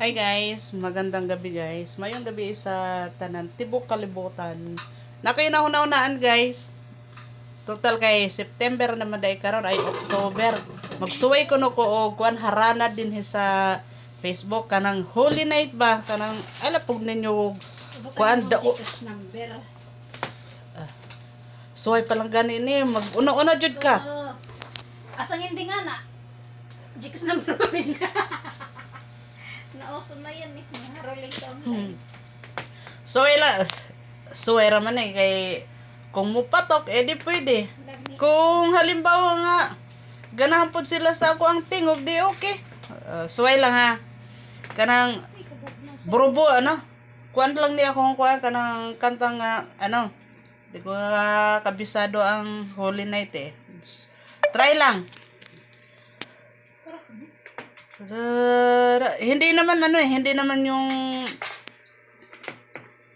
Hi guys, magandang gabi guys. Mayong gabi sa tanan tibok kalibutan. Na kayo na unaan guys. Total kay September naman dai karon ay October. Magsuway ko no ko og kuan harana din sa Facebook kanang Holy Night ba kanang ala pug ninyo kuan da number. suway pa lang gani ni mag una-una jud ka. Asang hindi nga na. Gcash number. Nauso na yan eh. Naharoling sa online. Suway la suway ra man eh kay kung mupatok eh di pwede. Kung halimbawa nga, ganahan po sila sa ako ang tingog, di okay. Uh, suway lang ha. Kanang, burubo, ano? Kuan lang niya kung kuan, kanang kanta nga, ano? Di ko nga kabisado ang Holy Night eh. Try lang. Hindi naman ano eh, hindi naman yung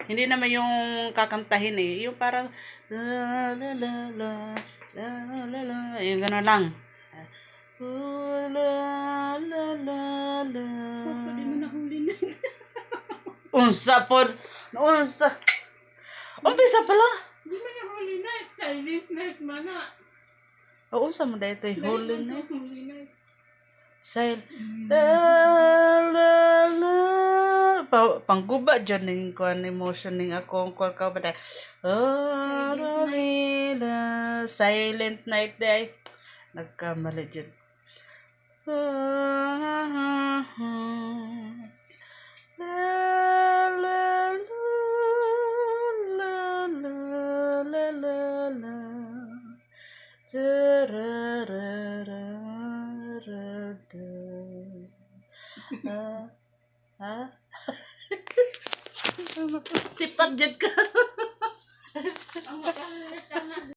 hindi naman yung kakantahin eh. Yung parang la la la la la la la yung gano'n lang. Oh, la la la la. Pwede mo nahuli na. unsa po. Unsa. Umpisa pala. Hindi mo nahuli na. Silent night mana. Oo, oh, unsa mo dahil ito. Huli na. Huli Sil. La la la. Pa, pangguba dyan ning kuan emotion ning ako ang kuan ka ba. Oh, silent night day. Nagkamali dyan. Ah, Ah. Ha? Sipat jud ka.